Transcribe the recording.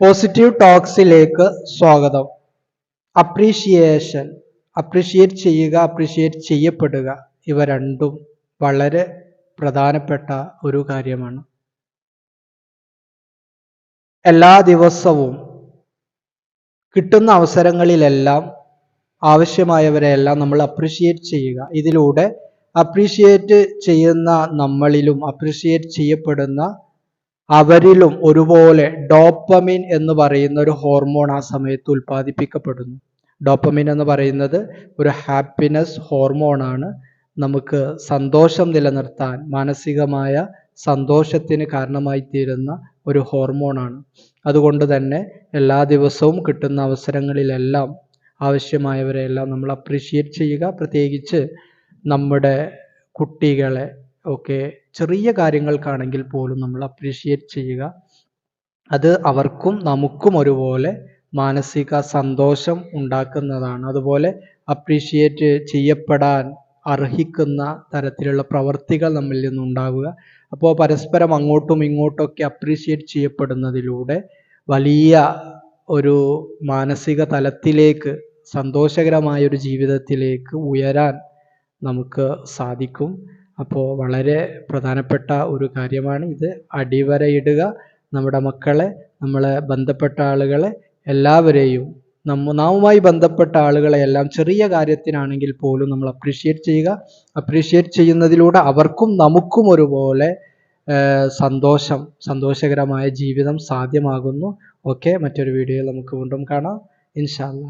Positive ടോക്സിലേക്ക് സ്വാഗതം. Appreciation appreciate ചെയ്യുക അപ്രീഷിയേറ്റ് ചെയ്യപ്പെടുക ഇവ രണ്ടും വളരെ പ്രധാനപ്പെട്ട ഒരു കാര്യമാണ്. എല്ലാ ദിവസവും കിട്ടുന്ന അവസരങ്ങളിലെല്ലാം ആവശ്യമായവരെയെല്ലാം നമ്മൾ അപ്രീഷിയേറ്റ് ചെയ്യുക. ഇതിലൂടെ അപ്രീഷിയേറ്റ് ചെയ്യുന്ന നമ്മളിലും അപ്രീഷിയേറ്റ് ചെയ്യപ്പെടുന്ന അവരിലും ഒരുപോലെ ഡോപ്പമിൻ എന്ന് പറയുന്ന ഒരു ഹോർമോൺ ആ സമയത്ത് ഉൽപ്പാദിപ്പിക്കപ്പെടുന്നു. ഡോപ്പമിൻ എന്ന് പറയുന്നത് ഒരു ഹാപ്പിനെസ് ഹോർമോണാണ്. നമുക്ക് സന്തോഷം നിലനിർത്താൻ മാനസികമായ സന്തോഷത്തിന് കാരണമായി തീരുന്ന ഒരു ഹോർമോണാണ്. അതുകൊണ്ട് തന്നെ എല്ലാ ദിവസവും കിട്ടുന്ന അവസരങ്ങളിലെല്ലാം ആവശ്യമായവരെയെല്ലാം നമ്മൾ അപ്രീഷിയേറ്റ് ചെയ്യുക. പ്രത്യേകിച്ച് നമ്മുടെ കുട്ടികളെ ഒക്കെ ചെറിയ കാര്യങ്ങൾക്കാണെങ്കിൽ പോലും നമ്മൾ അപ്രീഷിയേറ്റ് ചെയ്യുക. അത് അവർക്കും നമുക്കും ഒരുപോലെ മാനസിക സന്തോഷം ഉണ്ടാക്കുന്നതാണ്. അതുപോലെ അപ്രീഷിയേറ്റ് ചെയ്യപ്പെടാൻ അർഹിക്കുന്ന തരത്തിലുള്ള പ്രവർത്തികൾ നമ്മിൽ നിന്നുണ്ടാവുക. അപ്പോൾ പരസ്പരം അങ്ങോട്ടും ഇങ്ങോട്ടൊക്കെ അപ്രീഷിയേറ്റ് ചെയ്യപ്പെടുന്നതിലൂടെ വലിയ ഒരു മാനസിക തലത്തിലേക്ക് സന്തോഷകരമായ ഒരു ജീവിതത്തിലേക്ക് ഉയരാൻ നമുക്ക് സാധിക്കും. അപ്പോൾ വളരെ പ്രധാനപ്പെട്ട ഒരു കാര്യമാണ് ഇത്. അടിവരയിടുക നമ്മുടെ മക്കളെ നമ്മളെ ബന്ധപ്പെട്ട ആളുകളെ എല്ലാവരെയും നമ്മ നാമുമായി ബന്ധപ്പെട്ട ആളുകളെ എല്ലാം ചെറിയ കാര്യത്തിനാണെങ്കിൽ പോലും നമ്മൾ അപ്രീഷിയേറ്റ് ചെയ്യുക. അപ്രീഷിയേറ്റ് ചെയ്യുന്നതിലൂടെ അവർക്കും നമുക്കും ഒരുപോലെ സന്തോഷം സന്തോഷകരമായ ജീവിതം സാധ്യമാകുന്നു. ഓക്കെ മറ്റൊരു വീഡിയോയിൽ നമുക്ക് വീണ്ടും കാണാം. ഇൻഷാല്ല